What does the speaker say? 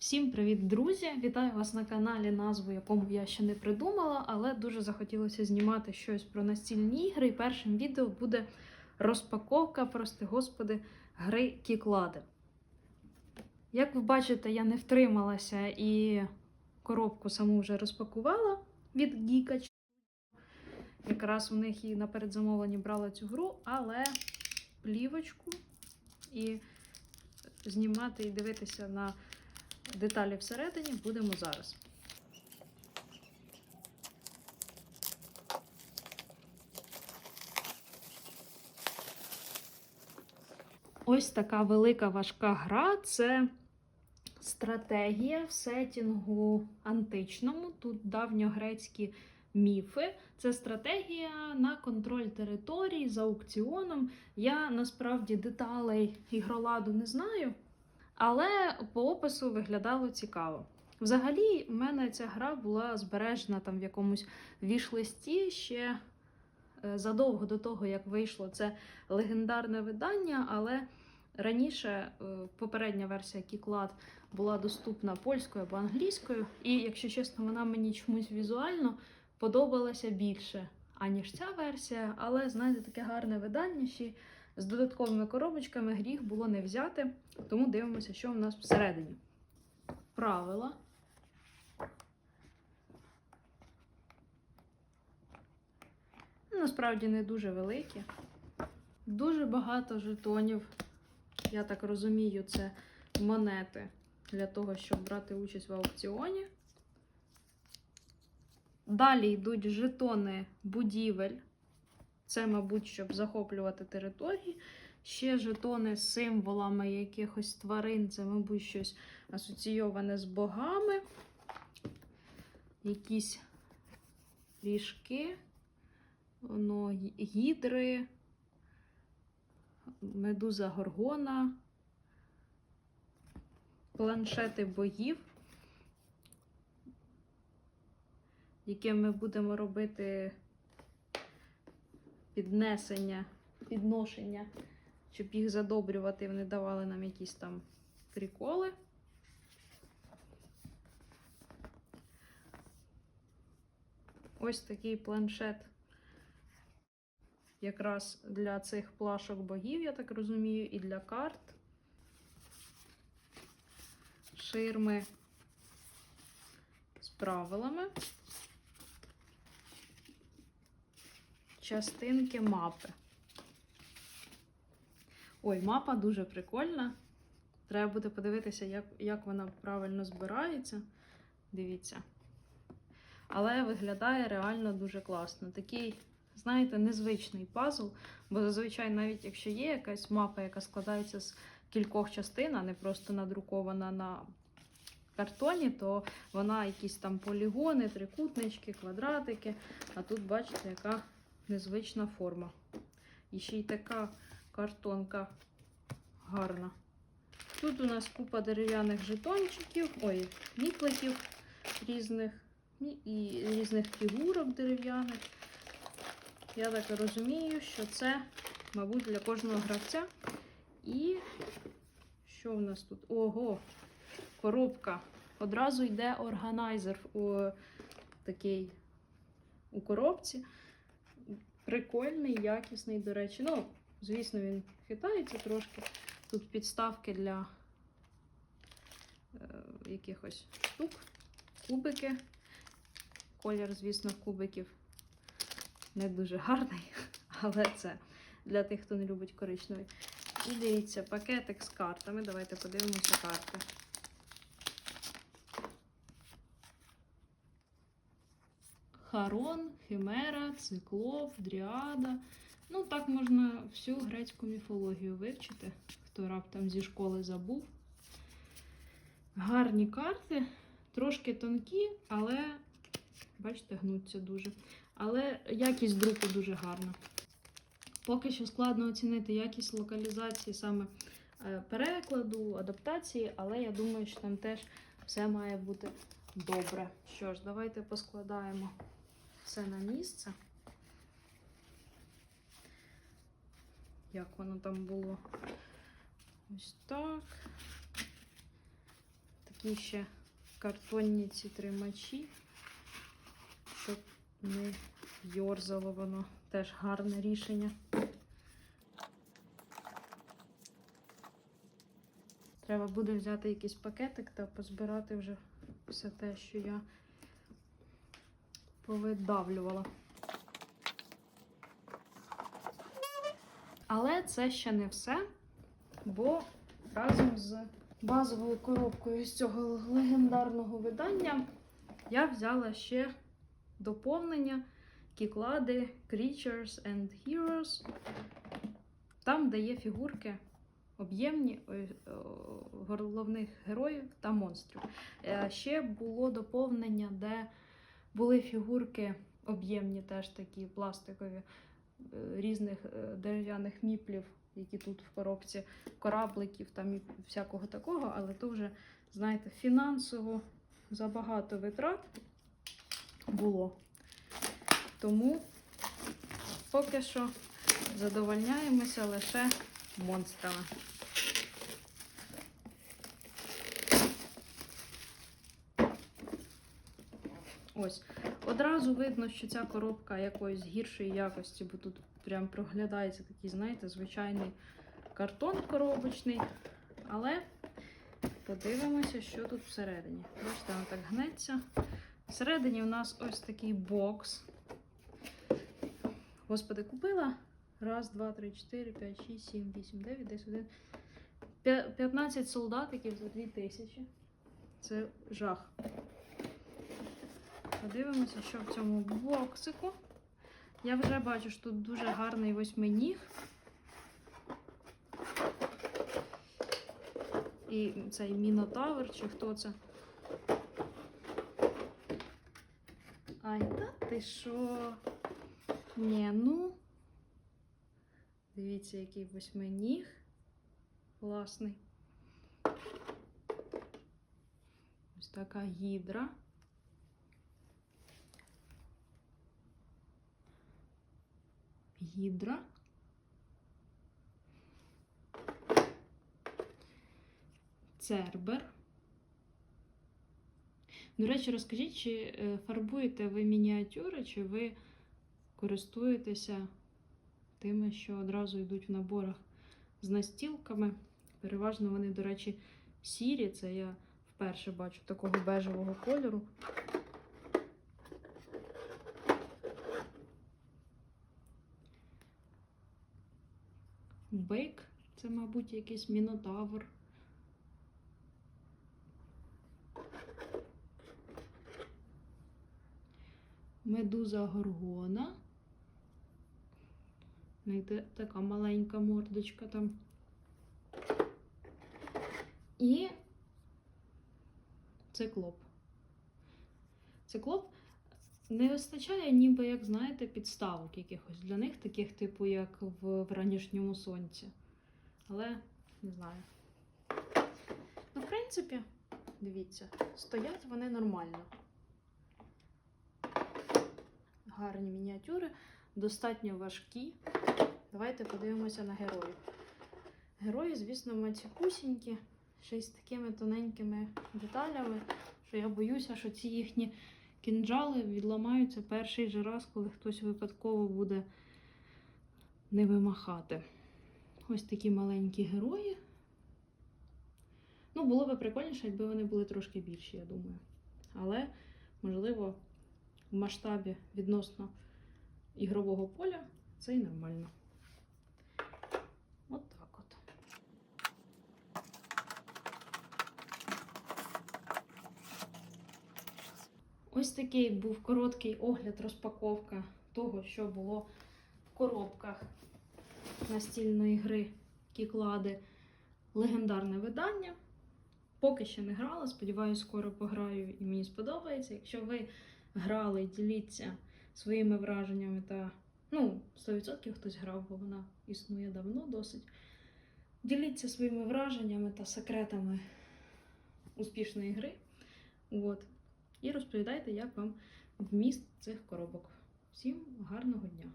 Всім привіт, друзі! Вітаю вас на каналі, назву якому я ще не придумала, але дуже захотілося знімати щось про настільні ігри. І першим відео буде розпаковка, прости господи, гри Кіклади. Як ви бачите, я не втрималася і коробку саму вже розпакувала від Гіка. Якраз у них і на передзамовленні брала цю гру, але плівочку і знімати і дивитися на деталі всередині будемо зараз. Ось така велика важка гра це стратегія в сетінгу античному. Тут давньогрецькі міфи. Це стратегія на контроль території за аукціоном. Я насправді деталей ігроладу не знаю. Але по опису виглядало цікаво. Взагалі, в мене ця гра була збережена там в якомусь віш-листі ще е, задовго до того, як вийшло це легендарне видання, але раніше е, попередня версія Кіклад була доступна польською або англійською, і, якщо чесно, вона мені чомусь візуально подобалася більше, аніж ця версія. Але, знаєте, таке гарне видання ще з додатковими коробочками гріх було не взяти. Тому дивимося, що в нас всередині. Правила. Насправді не дуже великі. Дуже багато жетонів. Я так розумію, це монети для того, щоб брати участь в аукціоні. Далі йдуть жетони будівель. Це, мабуть, щоб захоплювати території. Ще жетони з символами якихось тварин, це, мабуть, щось асоційоване з богами. Якісь ріжки, воно, гідри, медуза горгона, планшети богів, яким ми будемо робити піднесення, підношення, щоб їх задобрювати, вони давали нам якісь там приколи. Ось такий планшет. Якраз для цих плашок богів, я так розумію, і для карт. Ширми з правилами. Частинки мапи. Ой, мапа дуже прикольна. Треба буде подивитися, як, як вона правильно збирається. Дивіться. Але виглядає реально дуже класно. Такий, знаєте, незвичний пазл, бо зазвичай, навіть якщо є якась мапа, яка складається з кількох частин, а не просто надрукована на картоні, то вона якісь там полігони, трикутнички, квадратики. А тут, бачите, яка незвична форма. І ще й така картонка гарна. Тут у нас купа дерев'яних жетончиків, ой, міпликів різних і- різних фігурок дерев'яних. Я так розумію, що це, мабуть, для кожного гравця. І що в нас тут? Ого, коробка. Одразу йде органайзер у такий у коробці. Прикольний, якісний, до речі. Ну, звісно, він хитається трошки. Тут підставки для е, якихось штук, кубики. Колір, звісно, кубиків не дуже гарний, але це для тих, хто не любить коричневий. І дивіться, пакетик з картами. Давайте подивимося карти. Харон, Химера, Циклоп, Дріада. Ну, так можна всю грецьку міфологію вивчити, хто раптом зі школи забув. Гарні карти, трошки тонкі, але, бачите, гнуться дуже. Але якість друку дуже гарна. Поки що складно оцінити якість локалізації саме е, перекладу, адаптації, але я думаю, що там теж все має бути добре. Що ж, давайте поскладаємо все на місце. Як воно там було? Ось так. такі ще картонні ці тримачі, щоб не йорзало воно. Теж гарне рішення. Треба буде взяти якийсь пакетик та позбирати вже все те, що я повидавлювала. Але це ще не все, бо разом з базовою коробкою з цього легендарного видання я взяла ще доповнення кіклади Creatures and Heroes. Там, де є фігурки об'ємні головних героїв та монстрів. Е, Ще було доповнення, де були фігурки об'ємні, теж такі пластикові е, різних е, дерев'яних міплів, які тут в коробці, корабликів там і всякого такого, але то вже, знаєте, фінансово забагато витрат було. Тому поки що задовольняємося лише монстрами. Ось. Одразу видно, що ця коробка якоїсь гіршої якості, бо тут прям проглядається такий, знаєте, звичайний картон коробочний. Але подивимося, що тут всередині. Бачите, воно так гнеться. Всередині у нас ось такий бокс. Господи, купила. Раз, два, три, чотири, п'ять, шість, сім, вісім, дев'ять, десять, один. П'я- 15 солдатиків за 2 тисячі. Це жах. Подивимося, що в цьому боксику. Я вже бачу, що тут дуже гарний восьминіг. І цей мінотавр, чи хто це? Ай, та ти що? Ні, ну. Дивіться, який восьминіг. Класний. Ось така гідра. Гідра. Цербер. До речі, розкажіть, чи е, фарбуєте ви мініатюри, чи ви користуєтеся тими, що одразу йдуть в наборах з настілками. Переважно вони, до речі, сірі. Це я вперше бачу такого бежевого кольору. Бейк це, мабуть, якийсь мінотавр. Медуза горгона. Знаєте, така маленька мордочка там. І циклоп. Циклоп не вистачає, ніби, як знаєте, підставок якихось для них, таких, типу, як в вранішньому сонці. Але не знаю. Ну, в принципі, дивіться, стоять вони нормально. Гарні мініатюри, достатньо важкі. Давайте подивимося на героїв. Герої, звісно, мацікусінькі, ще й з такими тоненькими деталями, що я боюся, що ці їхні кінджали відламаються перший же раз, коли хтось випадково буде ними махати. Ось такі маленькі герої. Ну, було би прикольніше, якби вони були трошки більші, я думаю. Але, можливо, в масштабі відносно ігрового поля це і нормально. От так от. Ось такий був короткий огляд, розпаковка того, що було в коробках настільної гри Кіклади. Легендарне видання. Поки ще не грала, сподіваюся, скоро пограю і мені сподобається. Якщо ви грали, діліться своїми враженнями та Ну, 100% хтось грав, бо вона існує давно досить. Діліться своїми враженнями та секретами успішної гри. От. І розповідайте, як вам вміст цих коробок. Всім гарного дня!